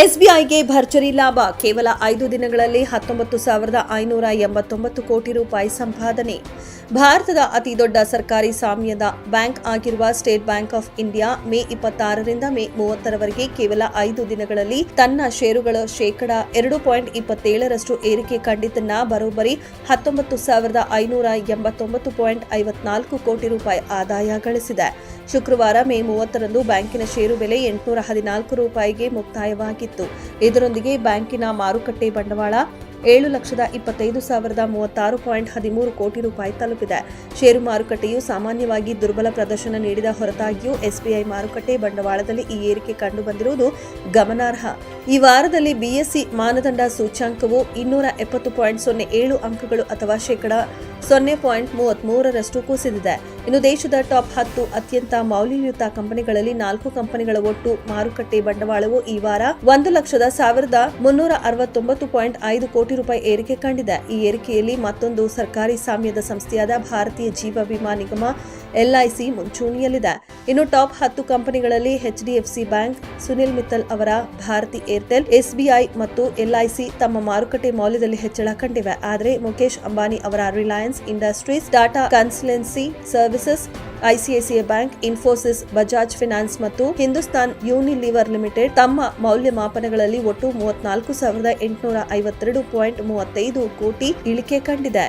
ಎಸ್ಬಿಐಗೆ ಭರ್ಜರಿ ಲಾಭ. ಕೇವಲ ಐದು ದಿನಗಳಲ್ಲಿ ಹತ್ತೊಂಬತ್ತು ಸಾವಿರದ ಐನೂರ ಎಂಬತ್ತೊಂಬತ್ತು ಕೋಟಿ ರೂಪಾಯಿ ಸಂಪಾದನೆ. ಭಾರತದ ಅತಿದೊಡ್ಡ ಸರ್ಕಾರಿ ಸ್ವಾಮ್ಯದ ಬ್ಯಾಂಕ್ ಆಗಿರುವ State Bank of India May ಇಪ್ಪತ್ತಾರರಿಂದ May ಮೂವತ್ತರವರೆಗೆ ಕೇವಲ ಐದು ದಿನಗಳಲ್ಲಿ ತನ್ನ ಷೇರುಗಳ ಶೇಕಡ ಎರಡು ಪಾಯಿಂಟ್ ಇಪ್ಪತ್ತೇಳರಷ್ಟು ಏರಿಕೆ ಕಂಡಿದ್ದನ್ನ ಬರೋಬ್ಬರಿ ಹತ್ತೊಂಬತ್ತು ಸಾವಿರದ ಐನೂರ ಎಂಬತ್ತೊಂಬತ್ತು ಪಾಯಿಂಟ್ ಐವತ್ನಾಲ್ಕು ಕೋಟಿ ರೂಪಾಯಿ ಆದಾಯ ಗಳಿಸಿದೆ. ಶುಕ್ರವಾರ ಮೇ ಮೂವತ್ತರಂದು ಬ್ಯಾಂಕಿನ ಷೇರು ಬೆಲೆ ಎಂಟುನೂರ ಹದಿನಾಲ್ಕು ರೂಪಾಯಿಗೆ ಮುಕ್ತಾಯವಾಗಿತ್ತು ಇದರೊಂದಿಗೆ ಬ್ಯಾಂಕಿನ ಮಾರುಕಟ್ಟೆ ಬಂಡವಾಳ ಏಳು ಲಕ್ಷದ ಇಪ್ಪತ್ತೈದು ಸಾವಿರದ ಮೂವತ್ತಾರು ಪಾಯಿಂಟ್ ಹದಿಮೂರು ಕೋಟಿ ರೂಪಾಯಿ ತಲುಪಿದೆ. ಷೇರು ಮಾರುಕಟ್ಟೆಯು ಸಾಮಾನ್ಯವಾಗಿ ದುರ್ಬಲ ಪ್ರದರ್ಶನ ನೀಡಿದ ಹೊರತಾಗಿಯೂ ಎಸ್ಬಿಐ ಮಾರುಕಟ್ಟೆ ಬಂಡವಾಳದಲ್ಲಿ ಈ ಏರಿಕೆ ಕಂಡುಬಂದಿರುವುದು ಗಮನಾರ್ಹ. ಈ ವಾರದಲ್ಲಿ ಬಿಎಸ್ಸಿ ಮಾನದಂಡ ಸೂಚ್ಯಾಂಕವು ಇನ್ನೂರ ಎಪ್ಪತ್ತು ಪಾಯಿಂಟ್ ಸೊನ್ನೆ ಏಳು ಅಂಕಗಳು ಅಥವಾ ಶೇಕಡ ಸೊನ್ನೆ ಪಾಯಿಂಟ್ ಮೂವತ್ಮೂರರಷ್ಟು ಕುಸಿದಿದೆ. ಇನ್ನು ದೇಶದ ಟಾಪ್ ಹತ್ತು ಅತ್ಯಂತ ಮೌಲ್ಯಯುತ ಕಂಪನಿಗಳಲ್ಲಿ ನಾಲ್ಕು ಕಂಪನಿಗಳ ಒಟ್ಟು ಮಾರುಕಟ್ಟೆ ಬಂಡವಾಳವು ಈ ವಾರ ಒಂದು ಲಕ್ಷದ ಸಾವಿರದ ಮುನ್ನೂರ ಅರವತ್ತೊಂಬತ್ತು ಪಾಯಿಂಟ್ ಐದು ಕೋಟಿ ರೂಪಾಯಿ ಏರಿಕೆ ಕಂಡಿದೆ. ಈ ಏರಿಕೆಯಲ್ಲಿ ಮತ್ತೊಂದು ಸರ್ಕಾರಿ ಸಾಮ್ಯದ ಸಂಸ್ಥೆಯಾದ ಭಾರತೀಯ ಜೀವ ವಿಮಾ ನಿಗಮ ಎಲ್ಐಸಿ ಮುಂಚೂಣಿಯಲ್ಲಿದೆ. ಇನ್ನು ಟಾಪ್ ಹತ್ತು ಕಂಪನಿಗಳಲ್ಲಿ ಎಚ್ಡಿಎಫ್ಸಿ ಬ್ಯಾಂಕ್, ಸುನಿಲ್ ಮಿತ್ತಲ್ ಅವರ ಭಾರತಿ ಏರ್ಟೆಲ್ ಎಸ್ಬಿಐ ಮತ್ತು ಎಲ್ಐಸಿ ತಮ್ಮ ಮಾರುಕಟ್ಟೆ ಮೌಲ್ಯದಲ್ಲಿ ಹೆಚ್ಚಳ ಕಂಡಿವೆ. ಆದರೆ ಮುಖೇಶ್ ಅಂಬಾನಿ ಅವರ Reliance Industries, Tata Consultancy Services ICICI Bank, Infosys, Bajaj finance ಮತ್ತು ಹಿಂದೂಸ್ತಾನ್ ಯೂನಿಲಿವರ್ ಲಿಮಿಟೆಡ್ ತಮ್ಮ ಮೌಲ್ಯಮಾಪನಗಳಲ್ಲಿ ಒಟ್ಟು ಮೂವತ್ನಾಲ್ಕು ಸಾವಿರದ ಎಂಟುನೂರ ಐವತ್ತೆರಡು ಪಾಯಿಂಟ್ ಮೂವತ್ತೈದು ಕೋಟಿ ಇಳಿಕೆ ಕಂಡಿದೆ.